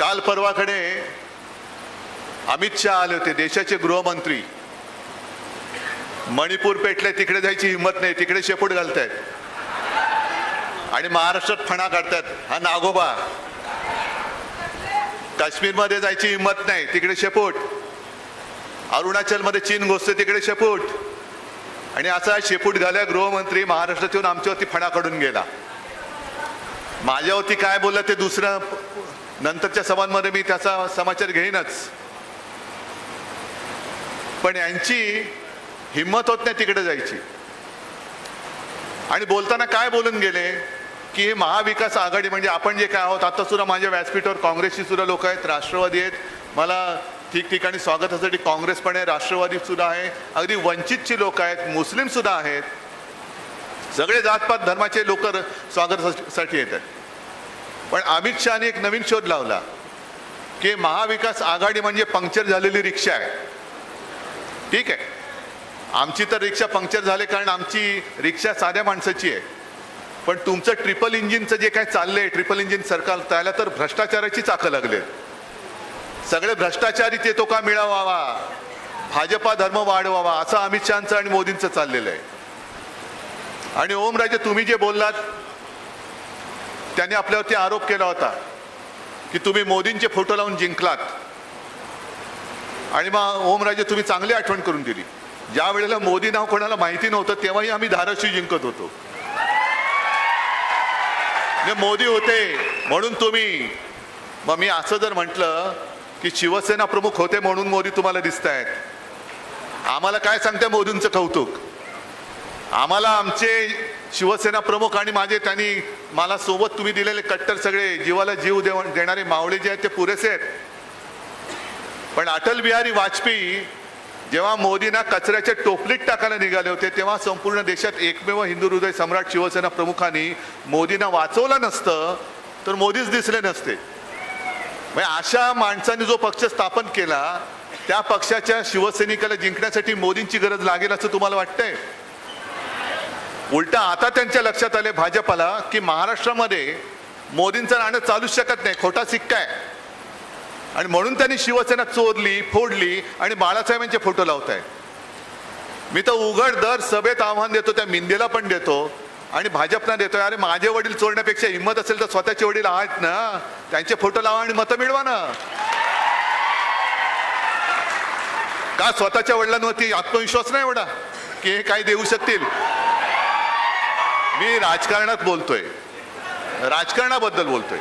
काल परवाकडे अमित शहा आले होते देशाचे गृहमंत्री. मणिपूर पेटले तिकडे जायची हिंमत नाही तिकडे शेपूट घालतायत. आणि महाराष्ट्रात फणा काढतात हा नागोबा. काश्मीरमध्ये जायची हिंमत नाही तिकडे शेपूट. अरुणाचलमध्ये चीन घोसते तिकडे शेपूट. आणि असा शेपूट झाल्या गृहमंत्री महाराष्ट्रात येऊन आमच्यावरती फणा काढून गेला. माझ्यावरती काय बोललं ते दुसरं नंतरच्या सभांमध्ये मी त्याचा समाचार घेईनच. पण यांची हिंमत होत नाही तिकडे जायची. आणि बोलताना काय बोलून गेले? की हे महाविकास आघाडी म्हणजे आपण जे काय आहोत आता सुद्धा माझ्या व्यासपीठावर काँग्रेसची सुद्धा लोक आहेत राष्ट्रवादी आहेत. मला ठिकठिकाणी स्वागतासाठी काँग्रेस पण आहे राष्ट्रवादी सुद्धा आहे. अगदी वंचितची लोक आहेत मुस्लिम सुद्धा आहेत. सगळे जातपात धर्माचे लोक स्वागतासाठी आहेत पण अमित शहाने एक नवीन शोध लावला की महाविकास आघाडी म्हणजे पंक्चर झालेली रिक्षा आहे. ठीक आहे. आमची तर रिक्षा पंक्चर झाले कारण आमची रिक्षा साध्या माणसाची आहे. पण तुमचं ट्रिपल इंजिनचं जे काय चाललंय ट्रिपल इंजिन सरकार त्याला तर भ्रष्टाचाराची चाकं लागले सगळे भ्रष्टाचारी ते तो का मिळवावा? भाजपा धर्म वाढवावा असं अमित शहाचं आणि मोदींचं चाललेलं आहे. आणि ओमराजे तुम्ही जे बोललात त्यांनी आपल्यावरती आरोप केला होता की तुम्ही मोदींचे फोटो लावून जिंकलात. आणि मग ओमराजे तुम्ही चांगली आठवण करून दिली. ज्या वेळेला मोदी नाव कोणाला माहिती नव्हतं तेव्हाही आम्ही धाराशिव जिंकत होतो. म्हणजे मोदी होते म्हणून तुम्ही मग मी असं जर म्हटलं की शिवसेना प्रमुख होते म्हणून मोदी तुम्हाला दिसत आहेत आम्हाला काय सांगते मोदींचं कौतुक? आम्हाला आमचे शिवसेना प्रमुख आणि माझे त्यांनी मला सोबत तुम्ही दिलेले कट्टर सगळे जीवाला जीव देव देणारे मावळे जे आहेत ते पुरेसे आहेत. पण अटल बिहारी वाजपेयी जेव्हा मोदींना कचऱ्याच्या टोपलीत टाकायला निघाले होते तेव्हा संपूर्ण देशात एकमेव हिंदू हृदय सम्राट शिवसेना प्रमुखांनी मोदींना वाचवलं नसतं तर मोदीच दिसले नसते. म्हणजे अशा माणसाने जो पक्ष स्थापन केला त्या पक्षाच्या शिवसैनिकाला जिंकण्यासाठी मोदींची गरज लागेल असं तुम्हाला वाटतंय? उलटा आता त्यांच्या लक्षात आले भाजपाला की महाराष्ट्रामध्ये मोदींचं नाणं चालूच शकत नाही खोटा सिक्का आहे. आणि म्हणून त्यांनी शिवसेना चोरली फोडली आणि बाळासाहेबांचे फोटो लावत आहे मी तर उघड दर सभेत आव्हान देतो त्या मिंदेला पण देतो आणि भाजपना देतोय. अरे माझे वडील चोरण्यापेक्षा हिंमत असेल तर स्वतःचे वडील आहेत ना त्यांचे फोटो लावा आणि मतं मिळवा ना. का स्वतःच्या वडिलांवरती आत्मविश्वास नाही एवढा की हे काय देऊ शकतील? मी राजकारणात बोलतोय. राजकारणाबद्दल बोलतोय.